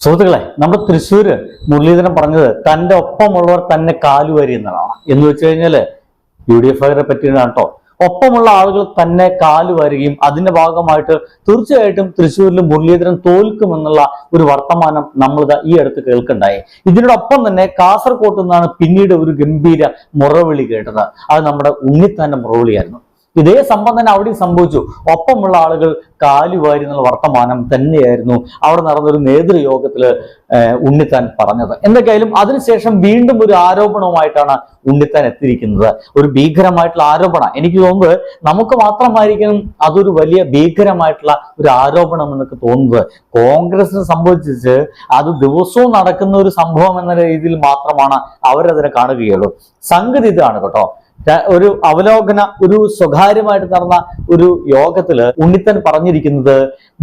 സുഹൃത്തുക്കളെ നമ്മുടെ തൃശ്ശൂര് മുരളീധരൻ പറഞ്ഞത് തന്റെ ഒപ്പമുള്ളവർ തന്നെ കാലുവാരി എന്നതാണ് എന്ന് വെച്ച് കഴിഞ്ഞാൽ യു ഡി എഫ് പറ്റിയാണ് കേട്ടോ ഒപ്പമുള്ള ആളുകൾ തന്നെ കാലുവാരുകയും അതിന്റെ ഭാഗമായിട്ട് തീർച്ചയായിട്ടും തൃശ്ശൂരിൽ മുരളീധരൻ തോൽക്കുമെന്നുള്ള ഒരു വർത്തമാനം നമ്മൾ ഈ അടുത്ത് കേൾക്കണ്ടായി. ഇതിനോടൊപ്പം തന്നെ കാസർകോട്ട് നിന്നാണ് പിന്നീട് ഒരു ഗംഭീര മുറവിളി കേട്ടത്. അത് നമ്മുടെ ഉണ്ണിത്താന്റെ മുറവിളിയായിരുന്നു. ഇതേ സംഭവം തന്നെ അവിടെ സംഭവിച്ചു. ഒപ്പമുള്ള ആളുകൾ കാലുവാരി എന്നുള്ള വർത്തമാനം തന്നെയായിരുന്നു അവിടെ നടന്നൊരു നേതൃയോഗത്തിൽ ഉണ്ണിത്താൻ പറഞ്ഞത്. എന്തൊക്കെയായാലും അതിനുശേഷം വീണ്ടും ഒരു ആരോപണവുമായിട്ടാണ് ഉണ്ണിത്താൻ എത്തിയിരിക്കുന്നത്. ഒരു ഭീകരമായിട്ടുള്ള ആരോപണം. എനിക്ക് തോന്നുന്നത് നമുക്ക് മാത്രമായിരിക്കും അതൊരു വലിയ ഭീകരമായിട്ടുള്ള ഒരു ആരോപണം എന്നൊക്കെ തോന്നുന്നത്. കോൺഗ്രസിനെ സംബന്ധിച്ച് അത് ദിവസവും നടക്കുന്ന ഒരു സംഭവം എന്ന രീതിയിൽ മാത്രമാണ് അവരതിനെ കാണുകയുള്ളൂ. സംഗതി ഇതാണ് കേട്ടോ. ഒരു അവലോകന ഒരു സ്വകാര്യമായിട്ട് നടന്ന ഒരു യോഗത്തിൽ ഉണ്ണിത്തൻ പറഞ്ഞിരിക്കുന്നത്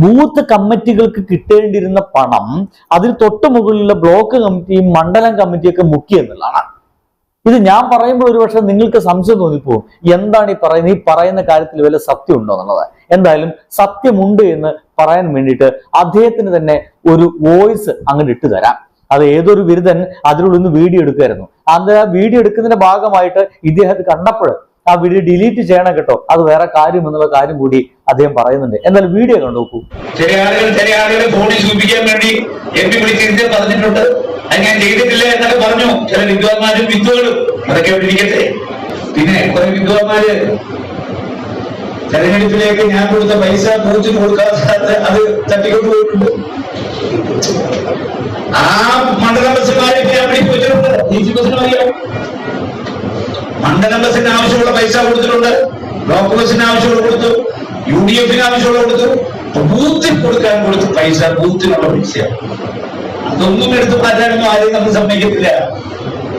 ബൂത്ത് കമ്മിറ്റികൾക്ക് കിട്ടേണ്ടിയിരുന്ന പണം അതിന് തൊട്ടു മുകളിലുള്ള ബ്ലോക്ക് കമ്മിറ്റിയും മണ്ഡലം കമ്മിറ്റിയൊക്കെ മുക്കി എന്നുള്ളതാണ്. ഇത് ഞാൻ പറയുമ്പോൾ ഒരു പക്ഷെ നിങ്ങൾക്ക് സംശയം തോന്നിപ്പോവും. എന്താണ് ഈ പറയുന്നത് ഈ പറയുന്ന കാര്യത്തിൽ വല്ല സത്യം ഉണ്ടോ എന്നുള്ളത്? എന്തായാലും സത്യമുണ്ട് എന്ന് പറയാൻ വേണ്ടിയിട്ട് അദ്ദേഹത്തിന് തന്നെ ഒരു വോയിസ് അങ്ങോട്ട് ഇട്ടു തരാം. അത് ഏതൊരു ബിരുദൻ അതിനുള്ളിൽ നിന്ന് വീഡിയോ എടുക്കുമായിരുന്നു അത് വീഡിയോ എടുക്കുന്നതിന്റെ ഭാഗമായിട്ട് ഇദ്ദേഹത്തെ കണ്ടപ്പോൾ ആ വീഡിയോ ഡിലീറ്റ് ചെയ്യണം കേട്ടോ. അത് വേറെ കാര്യം എന്നുള്ള കാര്യം കൂടി അദ്ദേഹം പറയുന്നുണ്ട്. എന്നാൽ വീഡിയോ കണ്ടു നോക്കൂ. ചില ആളുകൾ ചില ആളുകളെ ഫോണിൽ സൂചിപ്പിക്കാൻ വേണ്ടി എം പി വിളിച്ചിരുത്തി പറഞ്ഞിട്ടുണ്ട്. അത് ഞാൻ ചെയ്തിട്ടില്ല എന്നൊക്കെ പറഞ്ഞു. ചില വിദ്വാന്മാരും വിദ്വകളും അതൊക്കെ അവിടെ പിന്നെ കുറെ വിദ്വാന്മാര് തെരഞ്ഞെടുപ്പിലേക്ക് ഞാൻ കൊടുത്ത പൈസ പൂച്ചിന് കൊടുക്കാതെ അത് തട്ടിക്കൊണ്ട് ബസ്സിന് ആവശ്യമുള്ള കൊടുത്തു യു ഡി എഫിന് ആവശ്യമുള്ള കൊടുത്തു. ബൂത്തിൽ കൊടുക്കാൻ കൊടുത്ത പൈസ ബൂത്തിനുള്ള പൈസ അതൊന്നും എടുത്ത് മാറ്റാനൊന്നും ആരെയും നമ്മൾ സമ്മതിക്കത്തില്ല.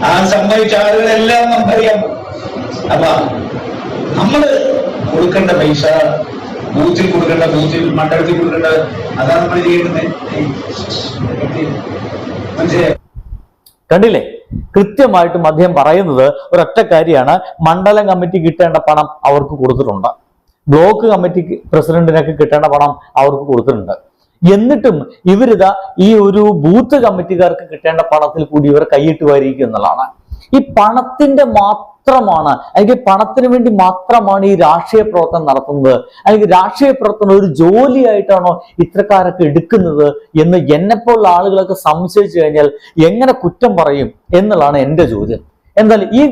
ആ സമ്മതിച്ച ആളുകളെല്ലാം നമുക്കറിയാം. അപ്പൊ നമ്മൾ കൊടുക്കേണ്ട പൈസ ബൂത്തിൽ കൊടുക്കേണ്ട ബൂത്തിൽ മണ്ഡലത്തിൽ കൊടുക്കേണ്ട അതാണ് നമ്മൾ ചെയ്യേണ്ടത്. മനസ്സിലായി? കണ്ടില്ലേ? കൃത്യമായിട്ടും അദ്ദേഹം പറയുന്നത് ഒരൊറ്റ കാര്യമാണ്. മണ്ഡലം കമ്മിറ്റി കിട്ടേണ്ട പണം അവർക്ക് കൊടുത്തിട്ടുണ്ട്. ബ്ലോക്ക് കമ്മിറ്റി പ്രസിഡന്റിനൊക്കെ കിട്ടേണ്ട പണം അവർക്ക് കൊടുത്തിട്ടുണ്ട്. എന്നിട്ടും ഇവരിതാ ഈ ഒരു ബൂത്ത് കമ്മിറ്റിക്കാർക്ക് കിട്ടേണ്ട പണത്തിൽ കൂടി ഇവർ കൈയിട്ട് വാരിയിരിക്കും എന്നുള്ളതാണ്. ഈ പണത്തിന്റെ മാത്രമാണ് അല്ലെങ്കിൽ പണത്തിന് വേണ്ടി മാത്രമാണ് ഈ രാഷ്ട്രീയ പ്രവർത്തനം നടത്തുന്നത് അല്ലെങ്കിൽ രാഷ്ട്രീയ പ്രവർത്തനം ഒരു ജോലിയായിട്ടാണോ ഇത്രക്കാരൊക്കെ എടുക്കുന്നത് എന്ന് എന്നെപ്പോലുള്ള ആളുകളൊക്കെ സംശയിച്ചു കഴിഞ്ഞാൽ എങ്ങനെ കുറ്റം പറയും എന്നുള്ളതാണ് എന്റെ ചോദ്യം. എന്നാൽ ഈ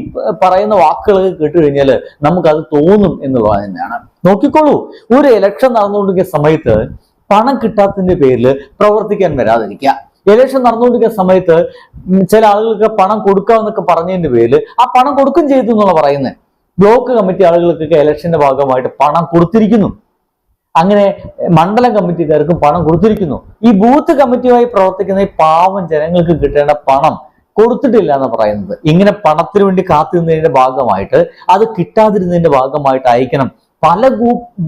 പറയുന്ന വാക്കുകൾ കേട്ട് കഴിഞ്ഞാൽ നമുക്കത് തോന്നും എന്നുള്ളത് തന്നെയാണ്. നോക്കിക്കോളൂ ഒരു ഇലക്ഷൻ നടന്നുകൊണ്ടിരിക്കുന്ന സമയത്ത് പണം കിട്ടാത്തതിന്റെ പേരിൽ പ്രവർത്തിക്കാൻ വരാതിരിക്കുക. ഇലക്ഷൻ നടന്നുകൊണ്ടിരിക്കുന്ന സമയത്ത് ചില ആളുകൾക്ക് പണം കൊടുക്കാമെന്നൊക്കെ പറഞ്ഞതിന്റെ പേരിൽ ആ പണം കൊടുക്കും ചെയ്തു എന്നുള്ള പറയുന്നത് ബ്ലോക്ക് കമ്മിറ്റി ആളുകൾക്കൊക്കെ ഇലക്ഷന്റെ ഭാഗമായിട്ട് പണം കൊടുത്തിരിക്കുന്നു. അങ്ങനെ മണ്ഡലം കമ്മിറ്റിക്കാർക്കും പണം കൊടുത്തിരിക്കുന്നു. ഈ ബൂത്ത് കമ്മിറ്റിയുമായി പ്രവർത്തിക്കുന്ന ഈ പാവം ജനങ്ങൾക്ക് കിട്ടേണ്ട പണം കൊടുത്തിട്ടില്ല എന്ന് പറയുന്നത്. ഇങ്ങനെ പണത്തിന് വേണ്ടി കാത്തിരുന്നതിന്റെ ഭാഗമായിട്ട് അത് കിട്ടാതിരുന്നതിന്റെ ഭാഗമായിട്ട് അയക്കണം പല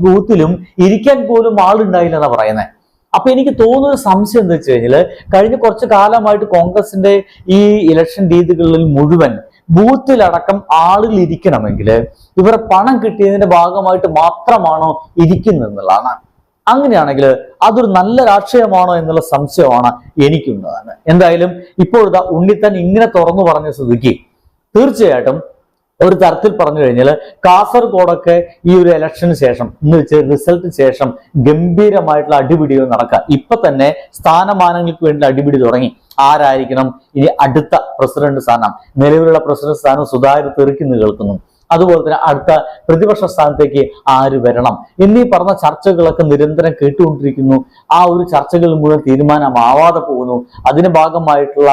ബൂത്തിലും ഇരിക്കാൻ പോലും ആളുണ്ടായില്ല എന്നാ പറയുന്നത് അപ്പൊ എനിക്ക് തോന്നുന്ന ഒരു സംശയം എന്താ വെച്ച് കഴിഞ്ഞാൽ കഴിഞ്ഞ കുറച്ച് കാലമായിട്ട് കോൺഗ്രസിന്റെ ഈ ഇലക്ഷൻ രീതികളിൽ മുഴുവൻ ബൂത്തിലടക്കം ആളുകൾ ഇരിക്കണമെങ്കിൽ ഇവർ പണം കിട്ടിയതിന്റെ ഭാഗമായിട്ട് മാത്രമാണോ ഇരിക്കുന്നത് എന്നുള്ളതാണ് അങ്ങനെയാണെങ്കിൽ അതൊരു നല്ല രാഷ്ട്രീയമാണോ എന്നുള്ള സംശയമാണ് എനിക്കുള്ളതാണ് എന്തായാലും ഇപ്പോഴത്തെ ഉണ്ണിത്തൻ ഇങ്ങനെ തുറന്നു പറഞ്ഞ സ്ഥിതിക്ക് തീർച്ചയായിട്ടും ഒരു തരത്തിൽ പറഞ്ഞു കഴിഞ്ഞാൽ കാസർഗോഡൊക്കെ ഈ ഒരു ഇലക്ഷന് ശേഷം എന്ന് വെച്ച് റിസൾട്ടിന് ശേഷം ഗംഭീരമായിട്ടുള്ള അടിപിടികൾ നടക്കുക. ഇപ്പൊ തന്നെ സ്ഥാനമാനങ്ങൾക്ക് വേണ്ടി അടിപിടി തുടങ്ങി. ആരായിരിക്കണം? ഇനി അടുത്ത പ്രസിഡന്റ് സ്ഥാനം. നിലവിലുള്ള പ്രസിഡന്റ് സ്ഥാനം സുതാര്യ തെറിക്കുന്നു കേൾക്കുന്നു അതുപോലെ തന്നെ അടുത്ത പ്രതിപക്ഷ സ്ഥാനത്തേക്ക് ആര് വരണം? എന്നീ പറഞ്ഞ ചർച്ചകളൊക്കെ നിരന്തരം കേട്ടുകൊണ്ടിരിക്കുന്നു. ആ ഒരു ചർച്ചകൾ മുഴുവൻ തീരുമാനമാവാതെ പോകുന്നു. അതിന് ഭാഗമായിട്ടുള്ള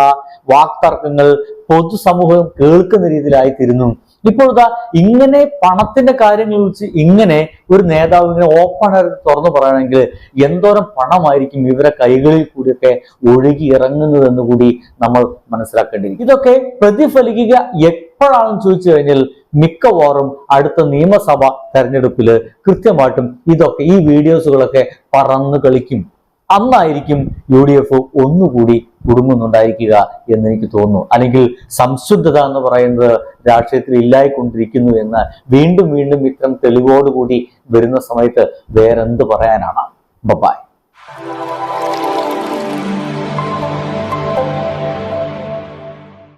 വാക്തർക്കങ്ങൾ പൊതുസമൂഹം കേൾക്കുന്ന രീതിയിലായി തീരുന്നു ഇപ്പോഴത്തെ ഇങ്ങനെ പണത്തിന്റെ കാര്യങ്ങൾ വെച്ച് ഇങ്ങനെ ഒരു നേതാവ് ഇങ്ങനെ ഓപ്പൺ ആയിട്ട് തുറന്നു പറയണമെങ്കിൽ എന്തോരം പണമായിരിക്കും ഇവരെ കൈകളിൽ കൂടിയൊക്കെ ഒഴുകി ഇറങ്ങുന്നതെന്ന് കൂടി നമ്മൾ മനസ്സിലാക്കേണ്ടിയിരിക്കും. ഇതൊക്കെ പ്രതിഫലിക്കുക എപ്പോഴാണെന്ന് ചോദിച്ചു കഴിഞ്ഞാൽ മിക്കവാറും അടുത്ത നിയമസഭ തെരഞ്ഞെടുപ്പിൽ കൃത്യമായിട്ടും ഇതൊക്കെ ഈ വീഡിയോസുകളൊക്കെ പറന്നു കളിക്കും. അന്നായിരിക്കും യു ഡി എഫ് ഒന്നുകൂടി കുടുങ്ങുന്നുണ്ടായിരിക്കുക എന്ന് എനിക്ക് തോന്നുന്നു. അല്ലെങ്കിൽ സംശുദ്ധത എന്ന് പറയുന്നത് രാഷ്ട്രീയത്തിൽ ഇല്ലായിക്കൊണ്ടിരിക്കുന്നു എന്ന് വീണ്ടും വീണ്ടും ഇത്തരം തെളിവോടുകൂടി വരുന്ന സമയത്ത് വേറെന്ത് പറയാനാണ്? ബബായ്